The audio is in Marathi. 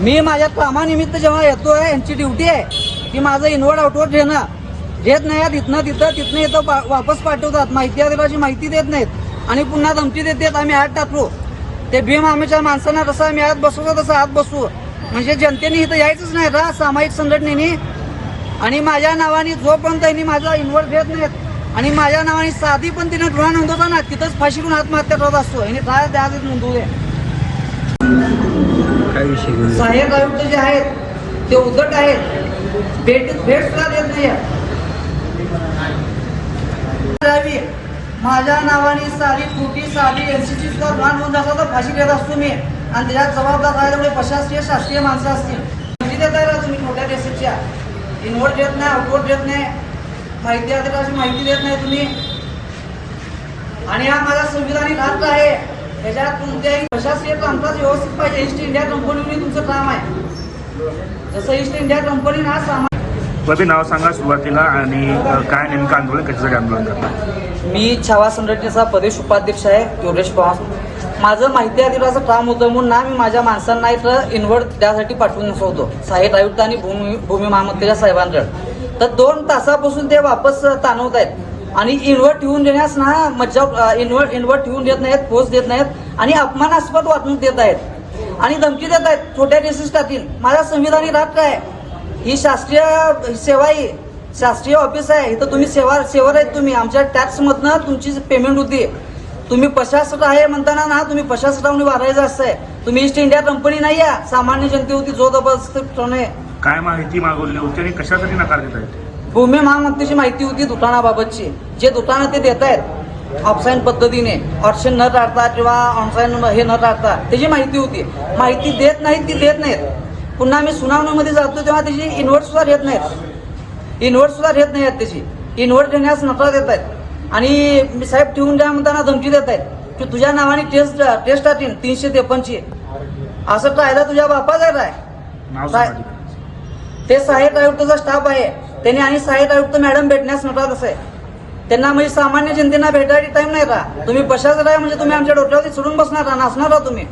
मी माझ्या कामानिमित्त जेव्हा येतो आहे यांची ड्युटी आहे की माझं इनवर्ड आउटवर्ड घेणं. घेत नाही आहेत तिथनं तिथं तिथनं इथं पा- वापस पाठवतात. माहिती अधिकाराची माहिती देत नाहीत. आणि पुन्हा धमकी देतात आम्ही आत टाकलो ते भीम आम्हीच्या माणसांना तसं आम्ही आत बसवतो तसं आत बसू. म्हणजे जनतेने इथं यायचंच नाही का सामायिक संघटनेने. आणि माझ्या नावाने जोपर्यंत त्यांनी माझा इन्व्हर्ट घेत नाहीत आणि माझ्या नावाने साधी पण तिने गुन्हा नोंदवता ना तिथंच फाशी करून आत्महत्या करत असतो. याने काय त्या नोंदवू दे. काय विषय सहाय्यक आयुक्त जे आहेत ते उद्धट आहेत. भेट भेट सुद्धा देत नाही माझ्या नावाने साधी खोटी साधी एनसीची सुद्धा गुन्हा नोंद तर फाशी देत असतो मी. आणि त्याच्यात जबाबदार आहे म्हणजे प्रशासकीय शासकीय माणसं असतील. माहिती देताय का तुम्ही छोट्या देशाच्या इनवर्ट देत नाही आउटवोट देत नाही. माहिती अधिकाराची माहिती देत नाही तुम्ही. आणि हा माझा संविधानिक हक्क आहे. त्याच्यात कोणत्याही प्रशासकीय कामकाज व्यवस्थित पाहिजे. ईस्ट इंडिया कंपनीने तुमचं काम आहे. जसं ईस्ट इंडिया कंपनी हा सामान बाबी नाव सांगा सुरुवातीला आणि काय नेमकं आंदोलन कशासाठी आंदोलन करणार मी छावा संघटनेचा प्रदेश उपाध्यक्ष आहे योगेश पवार. माझं माहिती अधिकाराचं काम होतं म्हणून ना मी माझ्या माणसांना इथं इन्व्हर्ट त्यासाठी पाठवून नसवतो. सहाय्यक आयुक्त आणि भूमी भूमी महामंत्र्याच्या साहेबांकडे. तर दोन तासापासून ते वापस ताणवत आहेत. आणि इन्व्हर्ट ठेवून देण्यास ना मज्जा इन्व्हर्ट इन्व्हर्ट ठेवून देत नाहीत पोच देत नाहीत आणि अपमानास्पद वाटून देत आहेत. आणि धमकी देत आहेत छोट्या डिसीस टाकीन माझा संविधानिक राग काय ही शासकीय सेवा आहे. शासकीय ऑफिस आहे. इथं तुम्ही सेवा सेवर आहेत तुम्ही. आमच्या टॅक्स मधनं तुमची पेमेंट होती. तुम्ही प्रशासक आहे म्हणताना ना तुम्ही प्रशासकाने वाढायचं असतंय तुम्ही ईस्ट इंडिया कंपनी नाही आहे. सामान्य जनतेवरती जो जबरदस्तपणे काय माहिती मागवली होती आणि कशासाठी नकार देत आहेत भूमी महामंत्रीची माहिती होती दुकानाबाबतची जे दुकानं ते देत आहेत ऑफलाईन पद्धतीने ऑप्शन न टाळता किंवा ऑनलाईन हे न टाळता त्याची माहिती होती. माहिती देत नाहीत ती देत नाहीत. पुन्हा आम्ही सुनावणीमध्ये जातो तेव्हा त्याची इन्व्हर्ट सुद्धा घेत नाहीत. इन्व्हर्ट सुद्धा घेत नाहीत त्याची. इन्व्हर्ट घेण्यास नकार देत आहेत आणि मी साहेब ठेवून द्या म्हणताना धमकी देत आहेत की तुझ्या नावाने टेस्ट टेस्ट टाकीन तीनशे त्रेपन्नची. असं कायदा तुझ्या बापाचा आहे. ते सहाय्यक आयुक्ताचा स्टाफ आहे. त्यांनी आणि सहाय्यक आयुक्त मॅडम भेटण्यास म्हणतात असे त्यांना म्हणजे सामान्य जनतेना भेटायची टाइम नाही राहा तुम्ही पशाच राहा म्हणजे तुम्ही आमच्या डोक्यावरती सोडून बसणार नाचणार राहा तुम्ही.